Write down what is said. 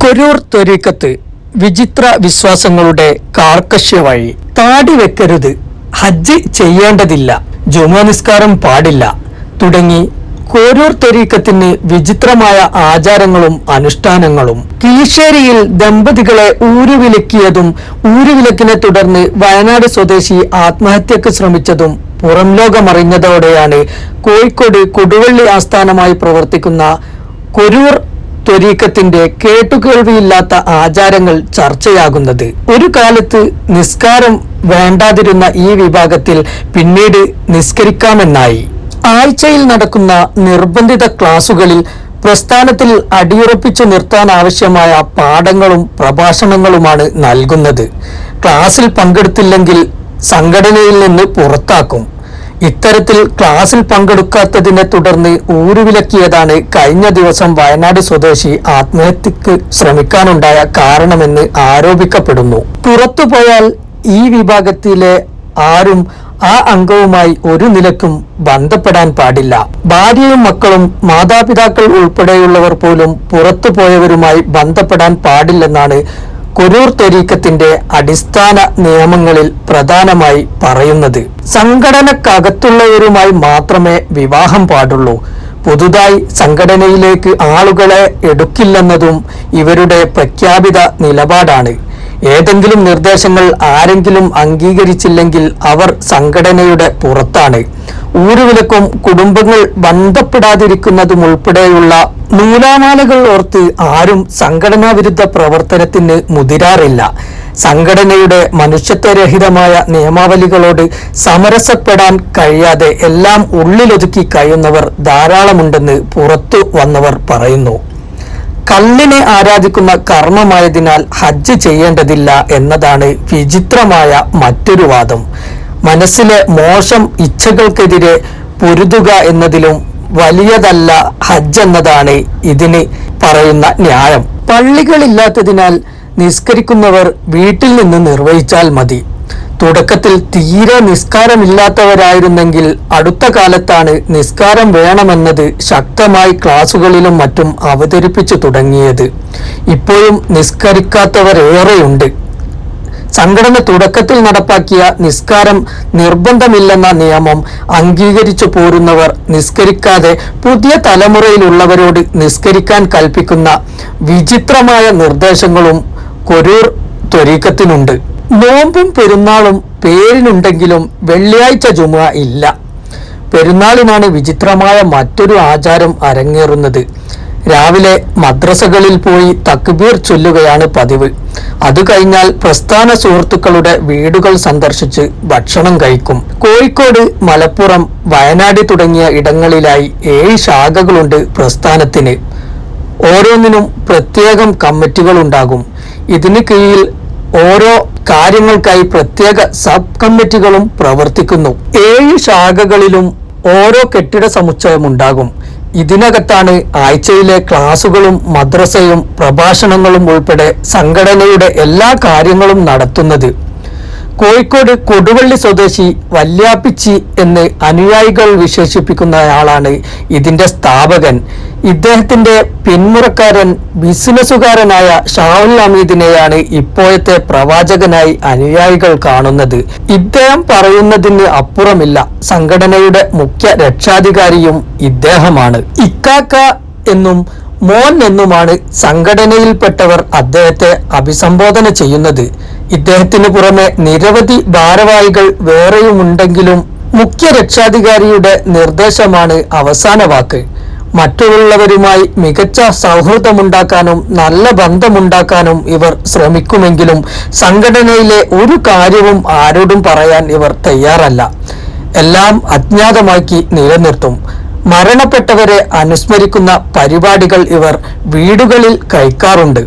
കൊരൂർ ത്വരീക്കത്ത് വിചിത്ര വിശ്വാസങ്ങളുടെ കാർക്കശ്യ വഴി താടി വെക്കരുത് ഹജ്ജ് ചെയ്യേണ്ടതില്ല ജുമാ നിസ്കാരം പാടില്ല തുടങ്ങി കോരൂർ തെരീക്കത്തിന് വിചിത്രമായ ആചാരങ്ങളും അനുഷ്ഠാനങ്ങളും. കീഴ്ശേരിയിൽ ദമ്പതികളെ ഊരുവിലക്കിയതും ഊരുവിലക്കിനെ തുടർന്ന് വയനാട് സ്വദേശി ആത്മഹത്യക്ക് ശ്രമിച്ചതും പുറം ലോകമറിഞ്ഞതോടെയാണ് കോഴിക്കോട് കൊടുവള്ളി ആസ്ഥാനമായി പ്രവർത്തിക്കുന്ന കൊരൂർ ത്വരീക്കത്തിന്റെ കേട്ടുകേൾവിയില്ലാത്ത ആചാരങ്ങൾ ചർച്ചയാകുന്നത്. ഒരു കാലത്ത് നിസ്കാരം വേണ്ടാതിരുന്ന ഈ വിഭാഗത്തിൽ പിന്നീട് നിസ്കരിക്കാമെന്നായി. ആഴ്ചയിൽ നടക്കുന്ന നിർബന്ധിത ക്ലാസുകളിൽ പ്രസ്ഥാനത്തിൽ അടിയുറപ്പിച്ചു നിർത്താൻ ആവശ്യമായ പാഠങ്ങളും പ്രഭാഷണങ്ങളുമാണ് നൽകുന്നത്. ക്ലാസ്സിൽ പങ്കെടുത്തില്ലെങ്കിൽ സംഘടനയിൽ നിന്ന് പുറത്താക്കും. ഇത്തരത്തിൽ ക്ലാസ്സിൽ പങ്കെടുക്കാത്തതിനെ തുടർന്ന് ഊരുവിലക്കിയതാണ് കഴിഞ്ഞ ദിവസം വയനാട് സ്വദേശി ആത്മഹത്യക്ക് ശ്രമിക്കാനുണ്ടായ കാരണമെന്ന് ആരോപിക്കപ്പെടുന്നു. പുറത്തുപോയാൽ ഈ വിഭാഗത്തിലെ ആരും ആ അംഗവുമായി ഒരു നിലക്കും ബന്ധപ്പെടാൻ പാടില്ല. ഭാര്യയും മക്കളും മാതാപിതാക്കൾ ഉൾപ്പെടെയുള്ളവർ പോലും പുറത്തുപോയവരുമായി ബന്ധപ്പെടാൻ പാടില്ലെന്നാണ് കൊരൂർ തെരീക്കത്തിന്റെ അടിസ്ഥാന നിയമങ്ങളിൽ പ്രധാനമായി പറയുന്നത് സംഘടനക്കകത്തുള്ളവരുമായി മാത്രമേ വിവാഹം പാടുള്ളൂ. പുതുതായി സംഘടനയിലേക്ക് ആളുകളെ എടുക്കില്ലെന്നതും ഇവരുടെ പ്രഖ്യാപിത നിലപാടാണ്. ഏതെങ്കിലും നിർദ്ദേശങ്ങൾ ആരെങ്കിലും അംഗീകരിച്ചില്ലെങ്കിൽ അവർ സംഘടനയുടെ പുറത്താണ്. ഊരുവിലക്കും കുടുംബങ്ങൾ ബന്ധപ്പെടാതിരിക്കുന്നതും ഉൾപ്പെടെയുള്ള നൂലാമാലകൾ ഓർത്ത് ആരും സംഘടനാ വിരുദ്ധ പ്രവർത്തനത്തിന് മുതിരാറില്ല. സംഘടനയുടെ മനുഷ്യത്വരഹിതമായ നിയമാവലികളോട് സമരസപ്പെടാൻ കഴിയാതെ എല്ലാം ഉള്ളിലൊതുക്കി കഴിയുന്നവർ ധാരാളമുണ്ടെന്ന് പുറത്തു വന്നവർ പറയുന്നു. കല്ലിനെ ആരാധിക്കുന്ന കർമ്മമായതിനാൽ ഹജ്ജ് ചെയ്യേണ്ടതില്ല എന്നതാണ് വിചിത്രമായ മറ്റൊരു വാദം. മനസ്സിലെ മോശം ഇച്ഛകൾക്കെതിരെ പൊരുതുക എന്നതിലും വലിയതല്ല ഹജ്ജ് എന്നതാണ് ഇതിന് പറയുന്ന ന്യായം. പള്ളികളില്ലാത്തതിനാൽ നിസ്കരിക്കുന്നവർ വീട്ടിൽ നിന്ന് നിർവഹിച്ചാൽ മതി. തുടക്കത്തിൽ തീരെ നിസ്കാരമില്ലാത്തവരായിരുന്നെങ്കിൽ അടുത്ത കാലത്താണ് നിസ്കാരം വേണമെന്നത് ശക്തമായി ക്ലാസുകളിലും മറ്റും അവതരിപ്പിച്ചു തുടങ്ങിയത്. ഇപ്പോഴും നിസ്കരിക്കാത്തവരേറെയുണ്ട്. സംഘടന തുടക്കത്തിൽ നടപ്പാക്കിയ നിസ്കാരം നിർബന്ധമില്ലെന്ന നിയമം അംഗീകരിച്ചു പോരുന്നവർ നിസ്കരിക്കാതെ പുതിയ തലമുറയിലുള്ളവരോട് നിസ്കരിക്കാൻ കൽപ്പിക്കുന്ന വിചിത്രമായ നിർദ്ദേശങ്ങളും കൊരൂർ ത്വരീക്കത്തിനുണ്ട് നോമ്പും പെരുന്നാളും പേരിനുണ്ടെങ്കിലും വെള്ളിയാഴ്ച ജുമ ഇല്ല. പെരുന്നാളിനാണ് വിചിത്രമായ മറ്റൊരു ആചാരം അരങ്ങേറുന്നത്. രാവിലെ മദ്രസകളിൽ പോയി തക്ബീർ ചൊല്ലുകയാണ് പതിവ്. അത് കഴിഞ്ഞാൽ പ്രസ്ഥാന സുഹൃത്തുക്കളുടെ വീടുകൾ സന്ദർശിച്ച് ഭക്ഷണം കഴിക്കും. കോഴിക്കോട് മലപ്പുറം വയനാട് തുടങ്ങിയ ഇടങ്ങളിലായി ഏഴ് ശാഖകളുണ്ട് പ്രസ്ഥാനത്തിന്. ഓരോന്നിനും പ്രത്യേകം കമ്മിറ്റികൾ ഉണ്ടാകും ഇതിന് കീഴിൽ ഓരോ കാര്യങ്ങൾക്കായി പ്രത്യേക സബ് കമ്മിറ്റികളും പ്രവർത്തിക്കുന്നു. ഏഴ് ശാഖകളിലും ഓരോ കെട്ടിട സമുച്ചയമുണ്ടാകും. ഇതിനകത്താണ് ആഴ്ചയിലെ ക്ലാസുകളും മദ്രസയും പ്രഭാഷണങ്ങളും ഉൾപ്പെടെ സംഘടനയുടെ എല്ലാ കാര്യങ്ങളും നടത്തുന്നത്. കോഴിക്കോട് കൊടുവള്ളി സ്വദേശി വല്യാപ്പിച്ചി എന്ന് അനുയായികൾ വിശേഷിപ്പിക്കുന്നയാളാണ് ഇതിന്റെ സ്ഥാപകൻ. ഇദ്ദേഹത്തിന്റെ പിന്മുറക്കാരൻ ബിസിനസ്സുകാരനായ ഷാഹുൽ അമീദിനെയാണ് ഇപ്പോഴത്തെ പ്രവാചകനായി അനുയായികൾ കാണുന്നത്. ഇദ്ദേഹം പറയുന്നതിന് അപ്പുറമില്ല. സംഘടനയുടെ മുഖ്യ രക്ഷാധികാരിയും ഇദ്ദേഹമാണ്. ഇക്കാക്ക എന്നും മോൻ എന്നുമാണ് സംഘടനയിൽപ്പെട്ടവർ അദ്ദേഹത്തെ അഭിസംബോധന ചെയ്യുന്നത്. ഇദ്ദേഹത്തിന് പുറമെ നിരവധി ഭാരവാഹികൾ വേറെയുമുണ്ടെങ്കിലും മുഖ്യ രക്ഷാധികാരിയുടെ നിർദ്ദേശമാണ് അവസാന വാക്ക്. മറ്റുള്ളവരുമായി മികച്ച സൗഹൃദമുണ്ടാക്കാനും നല്ല ബന്ധമുണ്ടാക്കാനും ഇവർ ശ്രമിക്കുമെങ്കിലും സംഘടനയിലെ ഒരു കാര്യവും ആരോടും പറയാൻ ഇവർ തയ്യാറല്ല. എല്ലാം അജ്ഞാതമാക്കി നിലനിർത്തും. മരണപ്പെട്ടവരെ അനുസ്മരിക്കുന്ന പരിപാടികൾ ഇവർ വീടുകളിൽ കഴിക്കാറുണ്ട്.